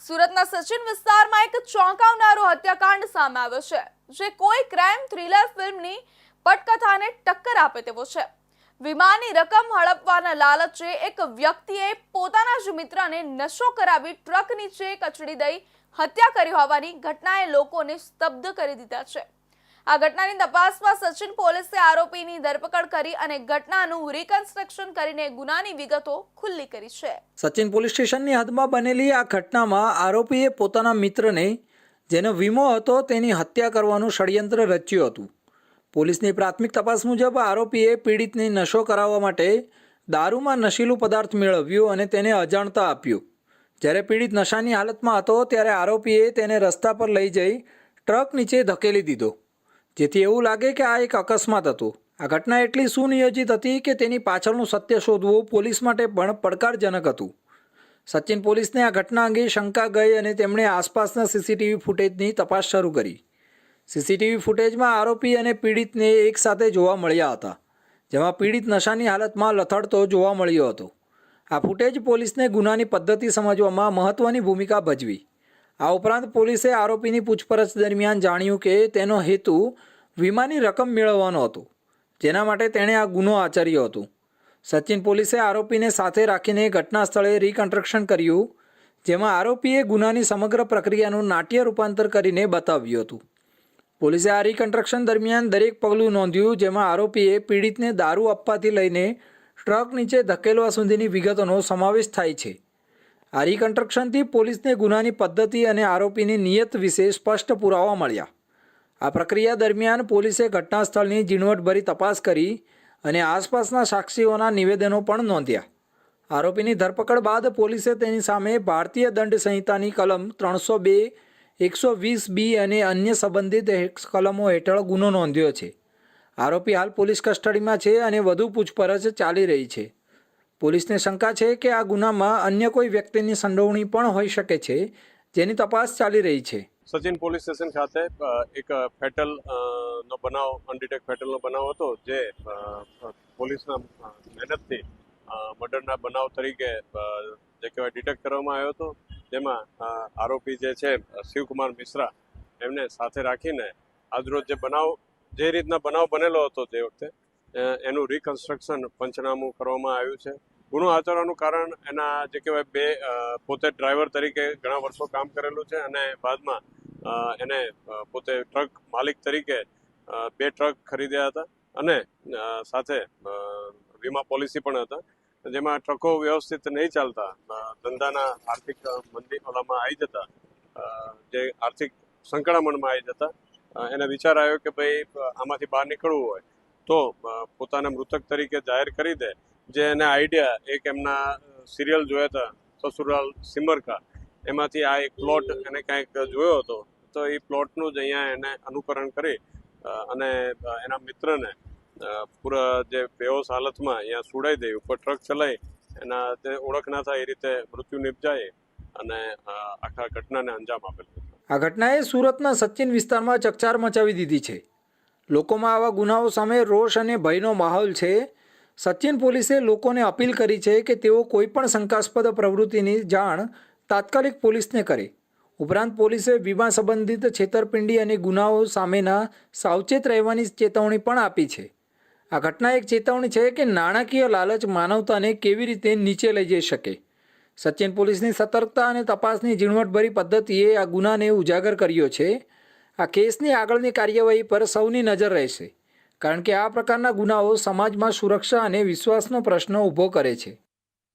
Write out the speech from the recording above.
સુરતના સચિન વિસ્તારમાં એક ચોંકાવનારો હત્યાકાંડ સામે આવ્યો છે, જે કોઈ ક્રાઇમ થ્રિલર ફિલ્મની પટકથાને ટક્કર આપે તેવો છે. વિમાની રકમ હડપવાના લાલચે એક વ્યક્તિએ પોતાના જ મિત્રને નશો કરાવી ટ્રક નીચે કચડી દઈ હત્યા કરી હોવાની ઘટનાએ લોકોને સ્તબ્ધ કરી દીધા છે. આ ઘટનાની તપાસમાં સચિન પોલીસે આરોપીની ધરપકડ કરી અને ઘટનાનું રિકન્સ્ટ્રક્શન કરીને ગુનાની વિગતો ખુલ્લી કરી છે. સચિન પોલીસ સ્ટેશનની હદમાં બનેલી આ ઘટનામાં આરોપીએ પોતાના મિત્રને, જેનો વીમો હતો, તેની હત્યા કરવાનું ષડયંત્ર રચ્યું હતું. પોલીસની પ્રાથમિક તપાસ મુજબ આરોપીએ પીડિતને નશો કરાવવા માટે દારૂમાં નશીલું પદાર્થ મેળવ્યું અને તેને અજાણતા આપ્યું. જ્યારે પીડિત નશાની હાલતમાં હતો, ત્યારે આરોપીએ તેને રસ્તા પર લઈ જઈ ટ્રક નીચે ધકેલી દીધો. જેથી એવું લાગે કે આ એક અકસ્માત હતું. આ ઘટના એટલી સુનિયોજિત હતી કે તેની પાછળનું સત્ય શોધવું પોલીસ માટે પણ પડકારજનક હતું. સચિન પોલીસને આ ઘટના અંગે શંકા ગઈ અને તેમણે આસપાસના સીસીટીવી ફૂટેજની તપાસ શરૂ કરી. સીસીટીવી ફૂટેજમાં આરોપી અને પીડિતને એકસાથે જોવા મળ્યા હતા, જેમાં પીડિત નશાની હાલતમાં લથડતો જોવા મળ્યો હતો. આ ફૂટેજ પોલીસને ગુનાની પદ્ધતિ સમજવામાં મહત્ત્વની ભૂમિકા ભજવી. આ ઉપરાંત પોલીસે આરોપીની પૂછપરછ દરમિયાન જાણ્યું કે તેનો હેતુ વીમાની રકમ મેળવવાનો હતો, જેના માટે તેણે આ ગુનો આચર્યો હતો. સચિન પોલીસે આરોપીને સાથે રાખીને ઘટના સ્થળે રિકન્સ્ટ્રક્શન કર્યું, જેમાં આરોપીએ ગુનાની સમગ્ર પ્રક્રિયાનું નાટ્ય રૂપાંતર કરીને બતાવ્યું હતું. પોલીસે આ રિકન્સ્ટ્રક્શન દરમિયાન દરેક પગલું નોંધ્યું, જેમાં આરોપીએ પીડિતને દારૂ આપવાથી લઈને ટ્રક નીચે ધકેલવા સુધીની વિગતોનો સમાવેશ થાય છે. આ રિકન્સ્ટ્રક્શનથી પોલીસને ગુનાની પદ્ધતિ અને આરોપીની નિયત વિશે સ્પષ્ટ પુરાવા મળ્યા. આ પ્રક્રિયા દરમિયાન પોલીસે ઘટના સ્થળની ઝીણવટભરી તપાસ કરી અને આસપાસના સાક્ષીઓના નિવેદનો પણ નોંધ્યા. આરોપીની ધરપકડ બાદ પોલીસે તેની સામે ભારતીય દંડ સંહિતાની કલમ ત્રણસો બે, એકસો વીસ બી અને અન્ય સંબંધિત કલમો હેઠળ ગુનો નોંધ્યો છે. આરોપી હાલ પોલીસ કસ્ટડીમાં છે અને વધુ પૂછપરછ ચાલી રહી છે. પોલીસને શંકા છે કે આ ગુનામાં અન્ય કોઈ વ્યક્તિની સંડોવણી પણ હોઈ શકે છે, જેની તપાસ ચાલી રહી છે. સચિન પોલીસ સ્ટેશન ખાતે એક ફેટલ નો બનાવ અનડિટેક ફેટલનો બનાવ હતો, જે પોલીસના મહેનતથી મર્ડરના બનાવ તરીકે જે કહેવાય ડિટેક્ટ કરવામાં આવ્યો હતો. જેમાં આરોપી જે છે, શિવકુમાર મિશ્રા, એમને સાથે રાખીને આજરોજ જે બનાવ, જે રીતના બનાવ બનેલો હતો તે વખતે એનું રિકન્સ્ટ્રક્શન પંચનામું કરવામાં આવ્યું છે. ગુનો આચરવાનું કારણ એના જે કહેવાય બે પોતે ડ્રાઈવર તરીકે ઘણા વર્ષો કામ કરેલું છે અને બાદમાં એને પોતે ટ્રક માલિક તરીકે બે ટ્રક ખરીદ્યા હતા અને સાથે વીમા પોલિસી પણ હતા. જેમાં ટ્રકો વ્યવસ્થિત નહીં ચાલતા ધંધાના આર્થિક મંદી ઓલામાં આવી જતા જે આર્થિક સંકળામણમાં આવી જતા એને વિચાર આવ્યો કે ભાઈ, આમાંથી બહાર નીકળવું હોય તો પોતાને મૃતક તરીકે જાહેર કરી દે જે એને આઈડિયા એક એમના સિરિયલ જોયા હતા, સસુરાલ સિમરકા. એમાંથી આ એક પ્લોટ એને કાંઈક જોયો હતો. તો એ પ્લોટનું જ અહીંયા એને અનુકરણ કરી અને એના મિત્રને પૂરા જે બેહોશ હાલતમાં અહીંયા સુડાઈ દઈ, ઉપર ટ્રક ચલાવી એના તે ઓળખ ના થાય એ રીતે મૃત્યુ નિપજાય અને આખા ઘટનાને અંજામ આપેલું આ ઘટનાએ સુરતના સચિન વિસ્તારમાં ચકચાર મચાવી દીધી છે. લોકોમાં આવા ગુનાઓ સામે રોષ અને ભયનો માહોલ છે. સચિન પોલીસે લોકોને અપીલ કરી છે કે તેઓ કોઈપણ શંકાસ્પદ પ્રવૃત્તિની જાણ તાત્કાલિક પોલીસને કરે. ઉપરાંત પોલીસે વીમા સંબંધિત છેતરપિંડી અને ગુનાઓ સામેના સાવચેત રહેવાની ચેતવણી પણ આપી છે. આ ઘટના એક ચેતવણી છે કે નાણાકીય લાલચ માનવતાને કેવી રીતે નીચે લઈ જઈ શકે. સચિન પોલીસની સતર્કતા અને તપાસની ઝીણવટભરી પદ્ધતિએ આ ગુનાને ઉજાગર કર્યો છે. આ કેસની આગળની કાર્યવાહી પર સૌની નજર રહેશે. કારણ કે આ પ્રકારના ગુનાઓ સમાજમાં સુરક્ષા અને વિશ્વાસનો પ્રશ્ન ઊભો કરે છે.